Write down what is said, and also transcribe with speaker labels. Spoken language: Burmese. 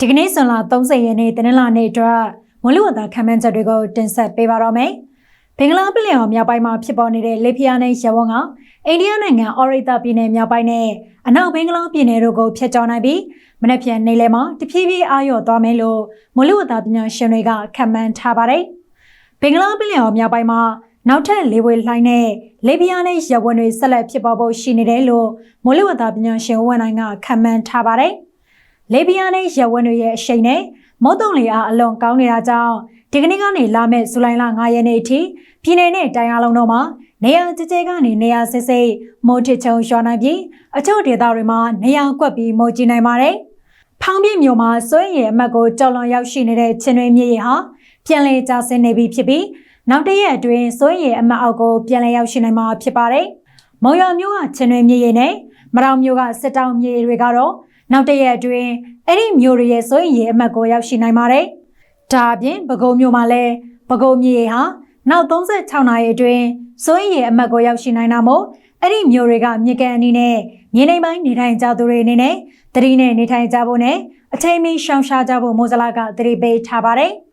Speaker 1: ဒီကနေ့ဇွန်လ30ရက်နေ့တနင်္လာနေ့အတွက်မွန်လူဝတ္တခံမှန်းချက်တွေကိုတင်ဆက်ပေးပါတော့မယ်။ဘင်္ဂလားပင်လယ်အော်မြောက်ပိုင်းမှာဖြစ်ပေါ်နေတဲ့လေပြင်းနဲ့ရဝန်းကအိန္ဒိယနိုင်ငံအော်ရိတာပြည်နယ်မြောက်ပိုင်းနဲ့အနောက်ဘင်္ဂလားပြည်နယ်တို့ကိုဖျက်ကျော်နိုင်ပြီးမနက်ဖြန်နေ့လယ်မှာတဖြည်းဖြည်းအာရုံသွားမယ်လို့မွန်လူဝတ္တပညာရှင်တွေကခန့်မှန်းထားပါတယ်။ဘင်္ဂလားပင်လယ်အော်မြောက်ပိုင်းမှာနောက်ထပ်လေဝေလှိုင်းနဲ့လေပြင်းနဲ့ရဝန်းတွေဆက်လက်ဖြစ်ပေါ်ဖို့ရှိနေတယ်လို့မွန်လူဝတ္တပညာရှင်ဝန်နိုင်ကခန့်မှန်းထားပါတယ်။ လေပြင်းနဲ့ရဝန်းတွေရဲ့အရှိန်နဲ့မုတ်တုံလေအားအလွန်ကောင်းနေတာကြောင့်ဒီကနေ့ကနေလာမယ့်ဇူလိုင်လ9ရက်နေ့အထိပြည်내နဲ့တိုင်းအားလုံးတို့မှာနေရာကျကျကနေနေရာစစ်စစ်မိုးထစ်ချုံရွာနိုင်ပြီးအချို့ဒေသတွေမှာနေရာကွက်ပြီးမိုးကြီးနိုင်ပါတယ်။ဖောင်းပြမြို့မှာစွန့်ရည်အမတ်ကိုကြော်လွန်ရောက်ရှိနေတဲ့ချင်းတွင်းမြေရီဟာပြန်လည်ကျဆင်းနေပြီဖြစ်ပြီးနောက်တစ်ရက်အတွင်းစွန့်ရည်အမတ်အောက်ကိုပြန်လည်ရောက်ရှိနိုင်မှာဖြစ်ပါတယ်။မုံရွာမြို့ကချင်းတွင်းမြေရီနဲ့မရောင်မြို့ကစစ်တောင်မြေရီတွေကတော့ နောက်တရက်အတွင်းအဲ့ဒီမျိုးတွေရဲ့စိုးရင်ရေအမှတ်ကိုရောက်ရှိနိုင်ပါတယ်။ဒါအပြင်ပဲခူးမျိုးမှာလည်းပဲခူးမြေဟာနောက်36နာရီအတွင်းစိုးရင်ရေအမှတ်ကိုရောက်ရှိနိုင်တာမို့အဲ့ဒီမျိုးတွေကမြေကန်အနီးနဲ့မြေနေပိုင်းနေထိုင်ကြသူတွေအနေနဲ့တတိနဲ့နေထိုင်ကြဖို့နဲ့အချိန်မီရှောင်ရှားကြဖို့မိုးစလာကတတိပေးထားပါတယ်။